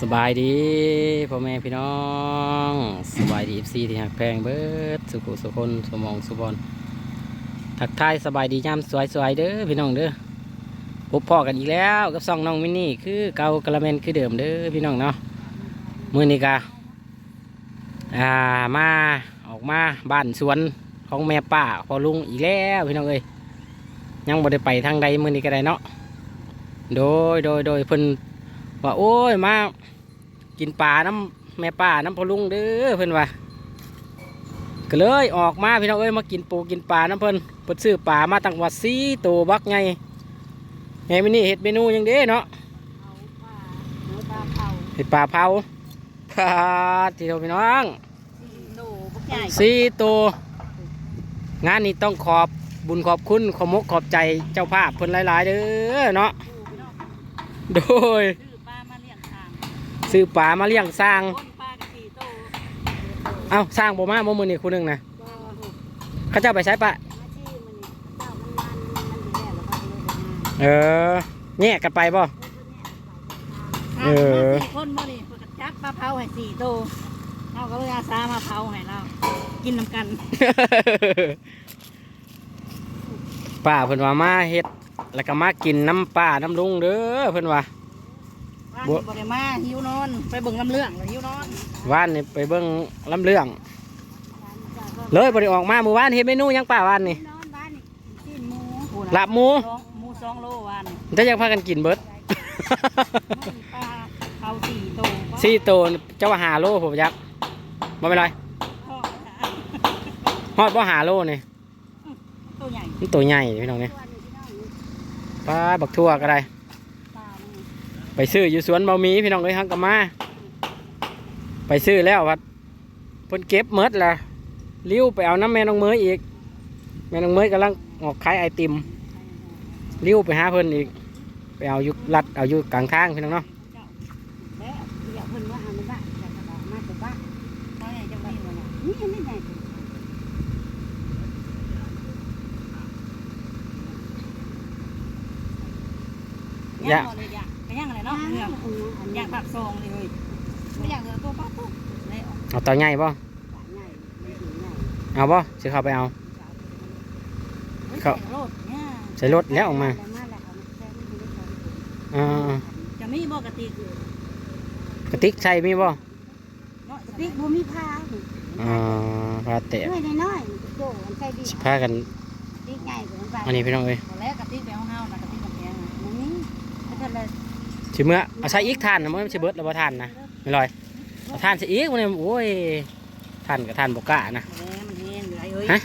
สบายดีพ่อแม่พี่น้องสบายดีฟซีที่หักแพงเบิดสุขุสุคนสมองสุบอลทักทายสบายดียามสวยๆเด้อพี่น้องเด้อพบพ่อกันอีกแล้วกับซองน้องมินนี่คือเกากระเมนคือเดิมเด้อพี่น้องเนาะมือนี้กาอ่ามาออกมาบ้านสวนของแม่ป้าพอลุงอีกแล้วพี่น้องเอ้ยยังบ่ได้ไปทางใดมือนี้ก็ได้เนาะโดยโดยโดยเพิ่น ว่าโอ้ยมากินปลาน้ำแม่ป่าน้ำพอลุงเด้อเพิ่นว่าก็เลยออกมาพี่น้องเอ้ยมากินปูกินปลาน้ำเพิ่นเพิ่นซื้อปลามาตั้งวัดซีตัวบักไงไงมินี่เห็ดเมนูหยังเด้เนาะเอาปลาเนื้อปลาเผาเห็ดปลาเผาพาทีเดียวพี่น้องสี่โลบักใหญ่ซีตัวงานนี้ต้องขอบบุญขอบคุณขอมกขอบใจเจ้าภาพเพิ่นหลายๆเด้อเนาะดูพี่น้องโดย ซื้อปลามาเลี้ยงสร้าง คนปลากระสี่โตเอ้าสร้างบ่มาบ่มื้อนี้คู่หนึงนะบ่ถูกเขาเจ้าไปใช้ปะมาที่มันนี่เจ้ามันมันมันอยู่แล้วแล้วก็เลยมาเออแยกกันไปบ่ เออ มาสี่คนบ่นี่เพิ่นก็จับปลาเผาให้สี่โตเราก็เลยอาสามาเผาให้เรากินน้ำกันป้าเพิ่นว่ามาเฮ็ดแล้วก็มากินน้ำป้าน้ำลุงเด้อเพิ่นว่าว่า บ่สิบ่ได้มาหิวนอน ไปเบิ่งน้ำเรื่องแล้วหิวนอนว่านนี่ไปเบิ่งลำเรื่อง เลยบ่ได้ออกมาเมื่อวานเฮ็ดเมนูหยังป้าว่านนี่นอนบ้านนี่กินหมูลาบหมูสองหมูสองโลวานนี่จะยังพากันกินเบิดมันปลาเผาสี่โตสี่ตัวเจ้าว่าหาโลผมยักบ่เป็นไรพ่อฮอดบ่หาโลนี่ตัวใหญ่มันตัวใหญ่พี่น้องนี่ปลาบักทั่วก็ได้ปลานี่ ไปซื้ออยู่สวนเบาหมีพี่น้องเอ้ยฮังก็มา ไปซื้อแล้ววัดเพิ่นเก็บเมดละลิ้วไปเอาน้ำแม่น้องเมยอีก แม่น้องเมยกำลังออกขายไอติมลิ้วไปหาเพิ่นอีก ไปเอาอยู่รัดเอาอยู่กลางทางพี่น้องเนาะแล้วเดี๋ยวเพิ่นว่า ย่างผักซองเลยเฮ้ยไม่ย่างเหลือตัวป้าตุ๊กเลยออกเอาเตาใหญ่ป่ะใหญ่ไม่ถึงใหญ่เอาป่ะสิเข้าไปเอาเขาโรดเนี่ยใส่รถแล้วออกมาอ่าจะมีบ่กะติกกระติกใส่มีป่ะเนาะกะติกบ่มีผ้าอ่าพาเตะน้อยน้อยๆโจ้มันใส่ดีสิพากันติกใหญ่กว่ามันไปอันนี้พี่น้องเอ้ย ตอนแรกกะติกไปห้องเฮานะกะติกกับแพงอะมันนี่ก็จะเลย สิเมื่อเอาใส่อีกทานนะมันสิเบิดแล้วบ่ทานนะไม่ลอยเอาทานใส่อีกมันเนี่ยโอ้ยทานกับทานบกล้านะแหมมันแห้งเหลือไอ้เอ้ยฮะ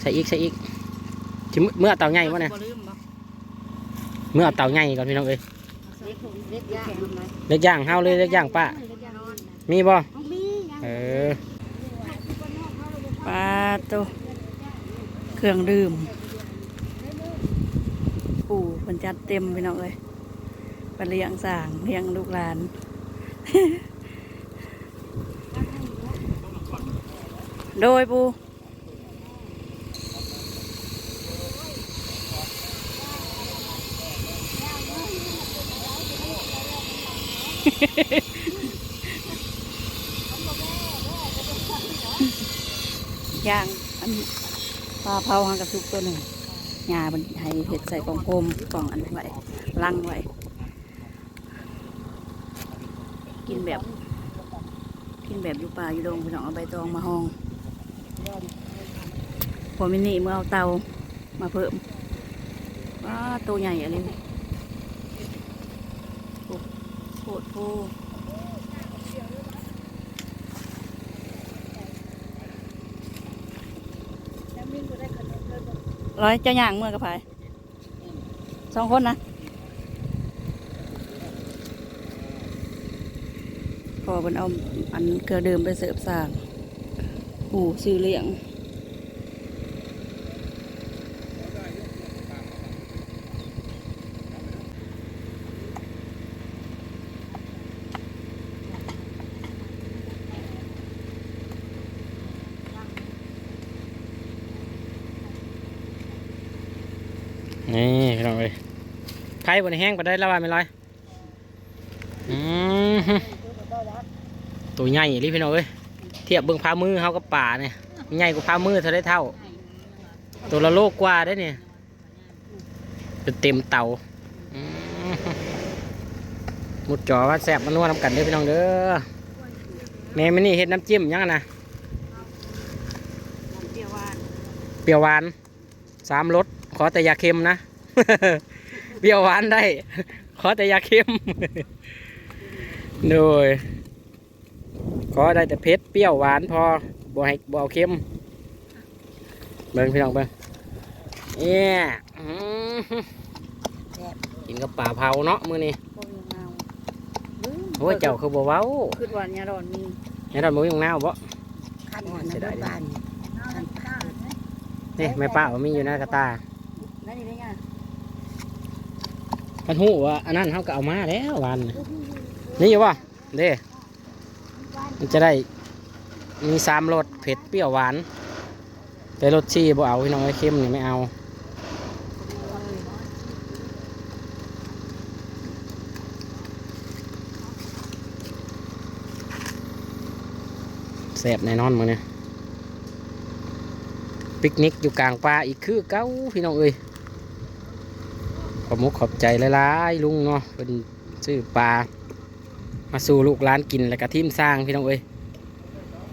ใส่อีกใส่อีกสิเมื่อเมื่อเอาเตาใหญ่ป่ะเนี่ยบ่ลืมบ่เมื่อเอาเตาใหญ่ก่อนพี่น้องเอ้ยเล็กเล็กย่างมันไหมเล็กย่างเฮาเลยเล็กย่างป้าเล็กย่างนอนมีบ่มีย่างเออปลาตัวเครื่องดื่ม ปู่เพิ่นจัดเต็มพี่น้องเอ้ยไปเลี้ยงสางเลี้ยงลูกหลานโดยปูย่างอันปลาเผาหางกระสุกตัวหนึ่ง ยาบันให้เห็ดใส่กล่องโฟมกล่องอันไว้ลังไว้ กินแบบ กินแบบอยู่ป่าอยู่ดงพี่น้องเอาใบตองมาห้องพอมินี่เมื่อเอาเตามาเพิ่มว้าตัวใหญ่อะไรนี่โอ้โหดโพร้ ร้อยเจ้าย่างเมื่อกระพยสองคนนะพอมันเอาอันเกลือเดิมไปเสิร์ฟสางปูซื้อเลี้ยง นี่พี่น้องเอ้ยไข่บนแห้งก็ได้แล้วว่าไม่ลอยตัวใหญ่ลิพี่น้องเอ้ยเทียบเบิ่งพามือเขากับป่าเนี่ยใหญ่กว่าพามือเท่าได้เท่า ตัวละโลกกว่าได้เนี่ยเป็นเต็มเตามุดจอว่าแสบมันนวดน้ำกันเด้อพี่น้องเด้อแม่มันนี่เฮ็ดน้ำจิ้มยังนะเดียวว่าเปรี้ยวหวานสามรสขอแต่ยาเค็มนะ เปรี้ยวหวานได้ ขอแต่อยาเค็มโดยขอได้แต่เผ็ดเปรี้ยวหวานพอบ่ให้บ่เอาเค็มเบิ่งพี่น้องเบิ่งเนี่ยอื้อหือกินกับป่าเผาเนาะมื้อนี้บ่มีเงาโอ้ยเจ้าคือบ่เว้าคือว่าเนี่ยร้อนมีให้เราบ่มีของน้าบ่คันเสียดายดิบ้านนี่แม่ป้าว่ามีอยู่ในกระตานั่นนี่ได้ไง คันหูว่าอันนั้นเขาก็เอามาแล้ววันนี่อยู่ป่ะเด้มันจะได้มีสามรสเผ็ดเปรี้ยวหวาน แต่รสชีบ่เอาพี่น้องไอ้เค็มนี่ไม่เอาแสบแน่นอนมือเนี่ยปิกนิกอยู่กลางป่าอีกคือเก้าพี่น้องเอ้ย อบมุกขอบใจหลายๆลุงเนาะเป็นซื้อปลามาสู่ลูกร้านกินแล้วก็ทีมสร้างพี่น้องเอ้ย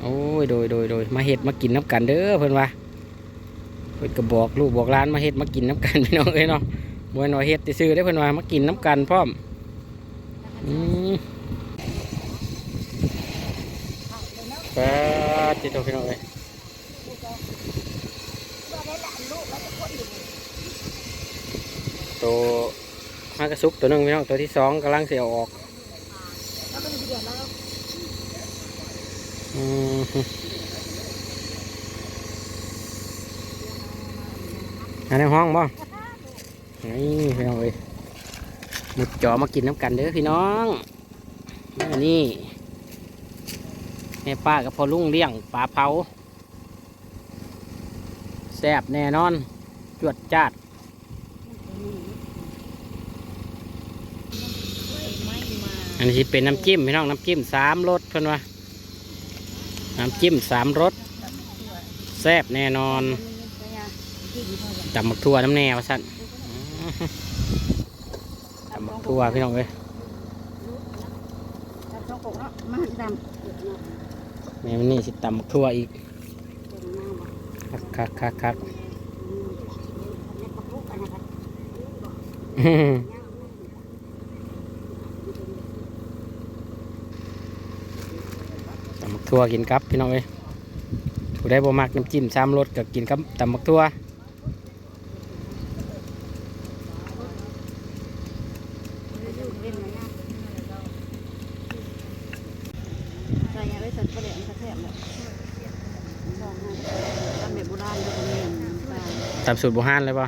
โอ้ยโดยโดยโดยมาเห็ดมากินน้ำกันเด้อเพิ่อนว่าเพิ่อนก็บอกลูกบอกร้านมาเห็ดมากินน้ำกันพี่น้องเอ้ยเนาะมวยหน่อยเห็ดซื้อได้เพิ่อนว่ามากินน้ำกันพร้อมอืมปลาติดตัวพี่น้องเอ้ย ตัวมากระซุกตัวหนึ่งพี่น้องตัวที่สองกำลังเสียออกอันในห้องบ่นี่พี่น้องเอ้ยหมุดจอมากินน้ำกันเด้อพี่น้องนนี้แม่ป้ากับพ่อลุงเลี้ยงปลาเผาแซ่บแน่นอน จวดจาด ไม่มา อันนี้เป็นน้ำจิ้มพี่น้องน้ำจิ้มสามรสเพิ่อนว่าน้ำจิ้มสามรสแซ่บแน่นอนตำมักทั่วน้ำแนวสั่นอื้อหือตำมักทั่วพี่น้องเอ้ยแม่มันนี่สิตำมักทั่วอีกคักคักคักคักอื้อหือตำมัก ทั่วกินครับพี่น้องเอ้ยผู้ได้บ่มักน้ำจิ้มสามรสก็กินกับตำมักทั่วใส่ยาไว้สัตว์ประเดี๋ยวมันกระแทกเลยทำแบบโบราณก็มีปลาตามสูตรโบราณเลยป่ะ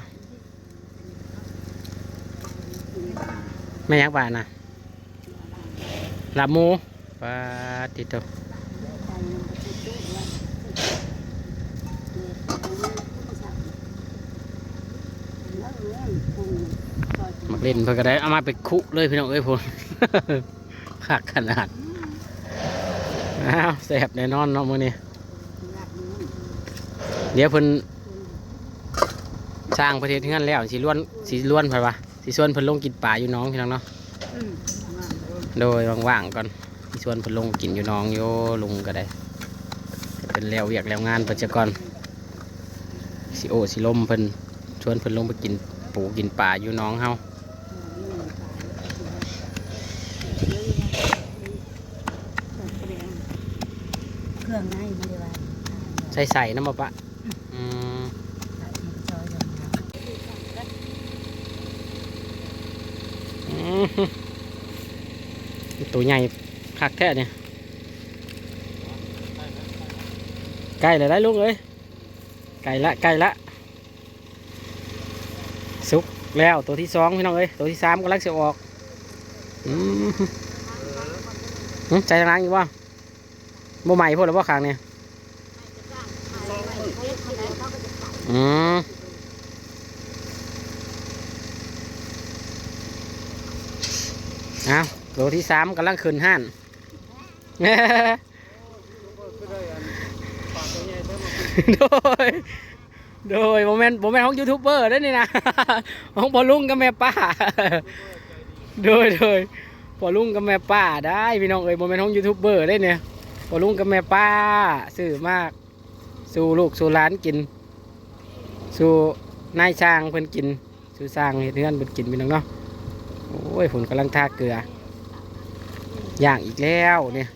ไม่ยักบาทนะลาบหมูปลาติดตัว มักเล่นเพื่อก็ได้เอามาไปคุเลยพี่น้องเอ้ยพูนขักขนาดอ้าวแสบแน่นอนเนาะมือนี้เดี๋ยวเพิ่นสร้างประเทศที่นั่นแล้วสีล้วนสีล้วนไปวะสีส่วนเพิ่นลงกินป่าอยู่น้องพี่น้องเนาะโดยว่างๆก่อนมีชวนเพิ่นลงกินอยู่น้องโยลุงก็ได้ เป็นแล้วเวียกแล้วงานเพิ่นจะก่อนสิโอสิลมเพิ่นชวนเพิ่นลงไปกิน ปูกินป่าอยู่น้องเฮาเครื่องในมันเลยว่าใส่ใส่น้ำมะปะอืมอืมตัวใหญ่คักแท้เนี่ยใกล้เลยได้ลูกเอ้ยไก่ละไก่ละสุก แล้วตัวที่สองพี่น้องเอ้ยตัวที่สามกำลังจะออกอืมใจร้างอยู่ว่าบ่ใหม่พวกหรือว่าขางเนี่ยอืมเอาโลที่สามกำลังขึ้นห้านโดย โดยโมเมนต์โมเมนต์ของยูทูบเบอร์ได้อนี่นะ ของพอลุงกับแม่ป้า โดยโดยพอลุงกับแม่ป้าได้พี่น้องเอ้ยโมเมนต์ของยูทูบเบอร์ได้เนี่ยพอลุงกับแม่ป้าซื้อมาก สู่ลูกสู่หลานกิน สู่นายช่างเพิ่นกิน สู่สร้างเฮ็ดเฮือนเพิ่นกินพี่น้องเนาะโอ้ยฝนกำลังทาเกลือย่างอีกแล้วเนี่ย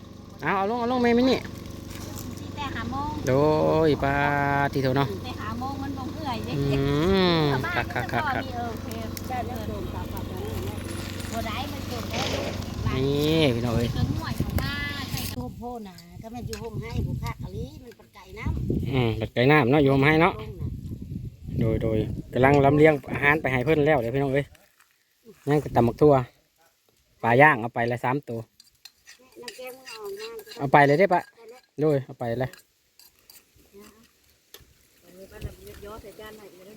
เอาเอาลงเอาลงแม่มินี่แต่หาโมงโดยปลาทีเถอะเนาะ อยเด้อืมคักคักคักคักเออโอเคได้แล้วโดนตาปัดแล้วบ่ได้มันโดนได้ลูกนี่พี่น้องเอ้ยจนห่วยของหน้าใช่โฮมโพนะก็แม่นอยู่โฮมให้ผู้ภาคกะลีมันเป็นไก่น้อืมบัดไก่น้ำเนาะโยมให้ำเนาะลงน่ะโดยโดยกำลังลำเลียงอาหารไปให้เพิ่นแล้วเดี๋ยวพี่น้องเอ้ยนั่งตำบักทั่วปลาย่างเอาไปละสามตัวน้ำแกงมันออกมาเอาไปเลยได้ปะโดยเอาไปเลย ก็แบบย้อใส่จานให้เลย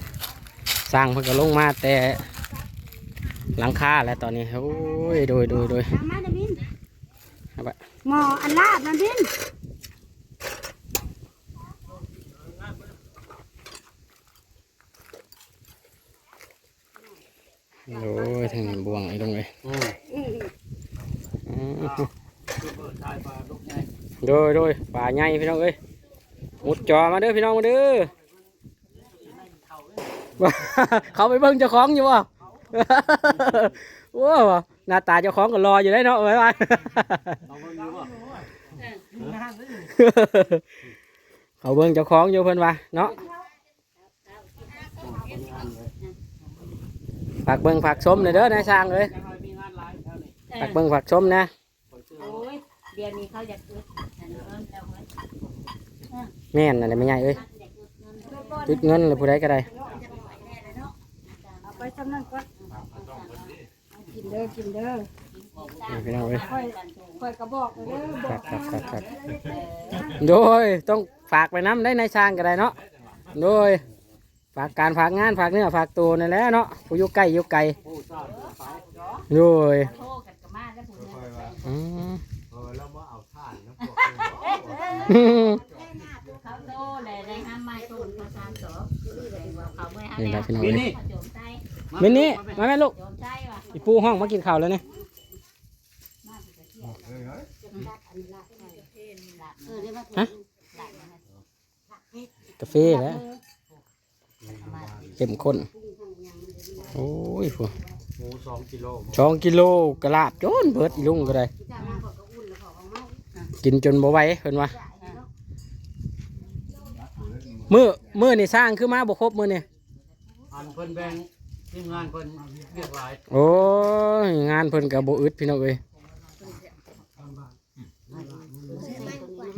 สิพริกป่าไว้ซะก่อนพี่น้องเอ้ยอาจารย์เบื้องนี่เห็นไรกลับกลับป่าไว้เนี่ยมาเด้อไม่ไงมาเด้อมาพี่น้องเบิ้งใส่บ่วงเอออยู่พี่บ่เบิ้งเบิ้งพี่น้องเบิ้งสร้างเพิ่นก็ลงมาแต่หลังคาแล้วตอนนี้โอ้ยโดยโดยโดยเอามาเดยวบินเอาไปหมออันลาบนะบินโอ้ยทางนี้บ่วงไอ้ตรงเลยอืมอืมโดยโดยป่าใหญ่พี่น้องเอ้ยมุดจอมาเด้อพี่น้องมาเด้อ เขาไปเบิ่งเจ้าของอยู่บ่ว้าวหน้าตาเจ้าของก็รออยู่ได้เนาะไว้ไว้เขาเบิ่งเจ้าของอยู่เพิ่นว่าเนาะฝากเบิ่งฝากชมหน่อยเด้อนายช่างเอ้ยฝากเบิ่งฝากชมนะโอ้ยเดี๋ยวนี้เขาอยากอึดอันนี้เอิ้นแล้วเว้ยแม่นนั่นแหละไม่ใหญ่เอ้ยจุดเงินหรือผู้ใดก็ได้ เอาไปทำนั่นก่อนกินเด้อกินเด้อนี่พี่น้องเอ้ยค่อยค่อยกระบอกเด้อบอกครับครับครับครับโดยต้องฝากไปน้ำได้ในช่างก็ได้เนาะโดยฝากการฝากงานฝากเนื้อฝากตัวนั่นแหละเนาะผู้อยู่ใกล้อยู่ไกลโดยโทรกันก็มาแล้วผู้เดียวอืมเออแล้วมาเอาท่านนะพวกเขาโตเลยได้ห้ามไม้ต้นเขาสร้างเสาเลยว่าเขาไม่ให้นี่คแล้รับวพี่น้องเอ้ยเขาโจ มใจมินนี่มาแม่ลูกโจมใจว่ะอีปูห้องมากินข้าวแล้วเนี่ยเออเดี๋ยวมาฮะกาแฟแล้วเข้มข้นโอ้ยพวกหมูสองกิโลสองกิโลกระลาบจนเบิดอีลุงก็ได้ กินจนบ่ไหวเพิ่นว่ามือมือนี่สร้างคือมาบ่ครบมือนี่อันเพิ่นแบ่ง ทีมงานเพิ่นเรียกหลายโอ้ยงานเพิ่นก็บ่อึดพี่น้องเอ้ย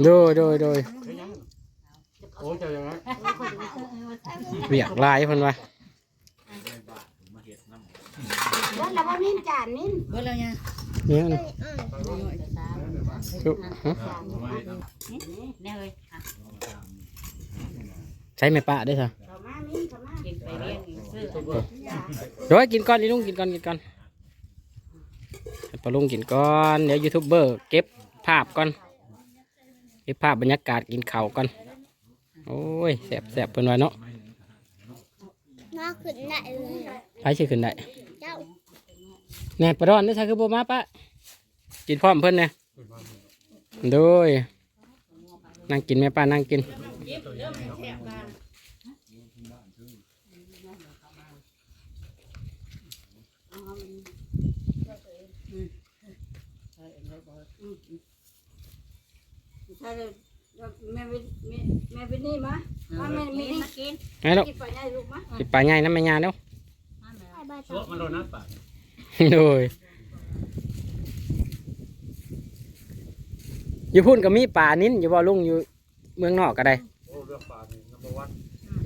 โดยโดยโดยโอ้เจ้าอย่างนั้นเวียกหลายเพิ่นว่าเบิ่งแล้วบ่มินจานมินเมื่อไรเนี่ยเนี่ยนะชุฮะเนี่ยเลยอะใช้แม่ป้าได้ซะ เข้ามามินเข้ามากินไปเรียนซื้อโดยกินก่อนอีลุงกินก่อนกินก่อนให้ปลาลุงกินก่อนเดี๋ยวยูทูบเบอร์เก็บภาพก่อนเก็บภาพบรรยากาศกินข้าวก่อนโอ้ยแสบแสบเพิ่นว่าเนาะน่าขึ้นได้เลยไปชื่อขึ้นได้เจ้าแน่ปลาดอนนี่ใช่คือโบมาปะกินพร้อมเพิ่นเนี่ยโดยนั่งกินแม่ป้านั่งกิน ใช่เลยแม่วิแม่แม่วินนี่มามาแม่มีวินนี่มากินไงลูกกินไปได้ลูกมากินปลาใหญ่น้ำแม่ยาเนาะไอ้บ้าชั่วมันโดนนัดป่ะโดยอยู่พุ่นก็มีป่านิ้นอยู่บ่ลุงอยู่เมืองนอกก็ได้โอ้เรื่องป่านี่นัมเบอร์วัน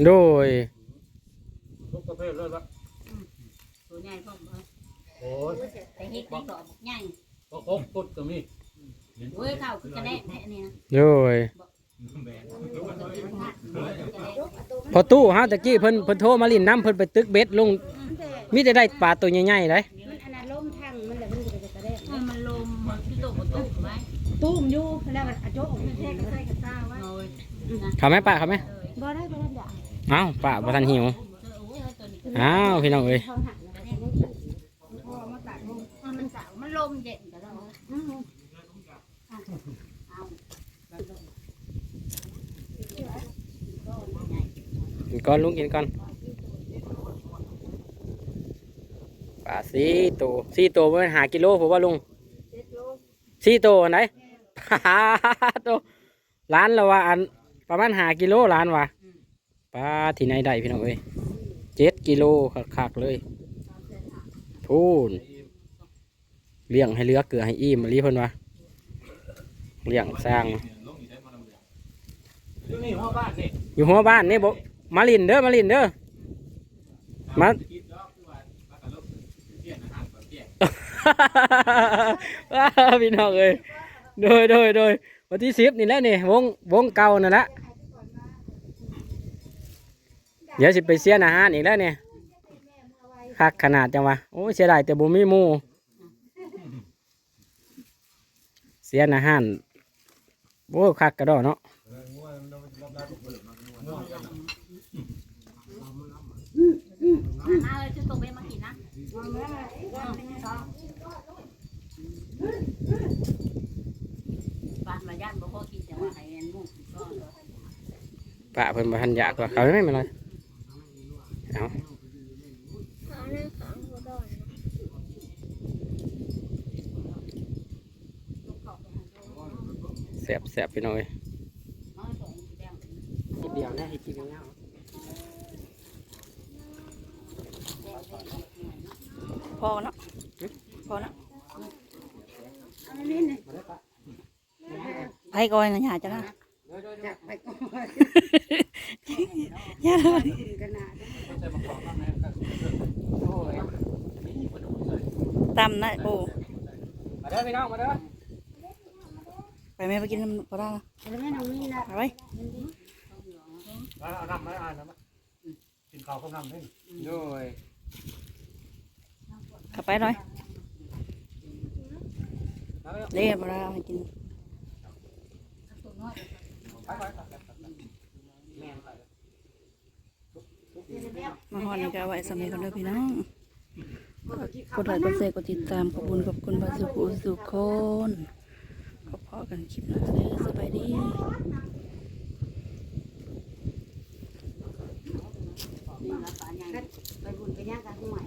โดยทุกประเภทเลยละตัวใหญ่พ่อมเออโอ้ยแต่เฮ็ดที่ดอกใหญ่ก็ครบพุทธก็มี โอ้ยข้าวคือกระแดะแท้นี่นะโดยพอตู้ฮะตะกี้เพิ่นเพิ่นโทรมาลินน้ำเพิ่นไปตึกเบ็ดลงมีแต่ได้ปลาตัวใหญ่ๆเลยมันอันนั้นล่มทั้งมันเลยมันจะกระเด้งเออมันลมมันที่โตกระตุกไหมตุ้มอยู่แล้วมันอาโจกมันแทกกระใส่กระซ่าไว้โอ้ยเขาไหมป้าเขาไหมบ่ได้บ่ได้ด่าเอ้าป้าบ่ทันหิวโอ้ยตัวนี้อ้าวพี่น้องเอ้ย ทองหักแล้วก็ยังพอมาตัดมุม มันสาวมันลมเย็นแต่เรา อืม กินก่อนลุงกินก่อนปลาสี่ตัวสี่ตัวมันหากิโลผมว่าลุงสี่ตัวอันไหนตัวร้านเราว่าอันประมาณหากิโลร้านว่ะปลาที่ไหนได้พี่น้องเอ้ยเจ็ดกิโลคักๆเลยพูนเลี้ยงให้เลือกเกลือให้อิ่มมาลีเพิ่นวะ เลี้ยงสร้างที่นี่หัวบ้านนี่อยู่หัวบ้านนี่บมาลินเด้อมาลินเด้อมาพี่น้องเอ้ยโดยโดยโดยวันที่สิบนี่แหละนี่วงวงเก่านั่นแหละเดี๋ยวสิไปเสียนอาหารอีกแล้วเนี่ยคักขนาดจังวะโอ้ยเสียดายแต่บุมีหมูเสียนอาหาร โอ้คักกระดอเนาะมาเลยที่โตไปมากินนะบ้านมาย่านบ่พอกินแต่ว่าให้อันมุกก็ปะเพิ่นบ่ทันอยากว่าเขาไม่มาเลยเอาเอาเรื่องของหัวดอน แสบแสบพี่น้อยมาส่งแดงนิดเดียวนะให้กินเงาพอแล้วพอแล้วไปก่อนนะหยาจะนะอย่าเลยตำนะโอ้มาเด้อพี่น้องมาเด้อ ไปไหมไปกินน้ำปลาร้าแล้วแม่น้องนี่นะไปไว้เอาน้ำมาอ่านน้ำมากินข้าวกับน้ำนี่โดยขับไปหน่อยเรียบร้อยให้กินมาฮอนนี่ก็เอาไว้สมัยกันด้วยพี่น้องกดไลค์กดแชร์กดติดตามขอบคุณขอบคุณบาสุขุสุขคน ก็พอกันคลิปหน้าเลยสบายดีไปบุญไปย่างกันหว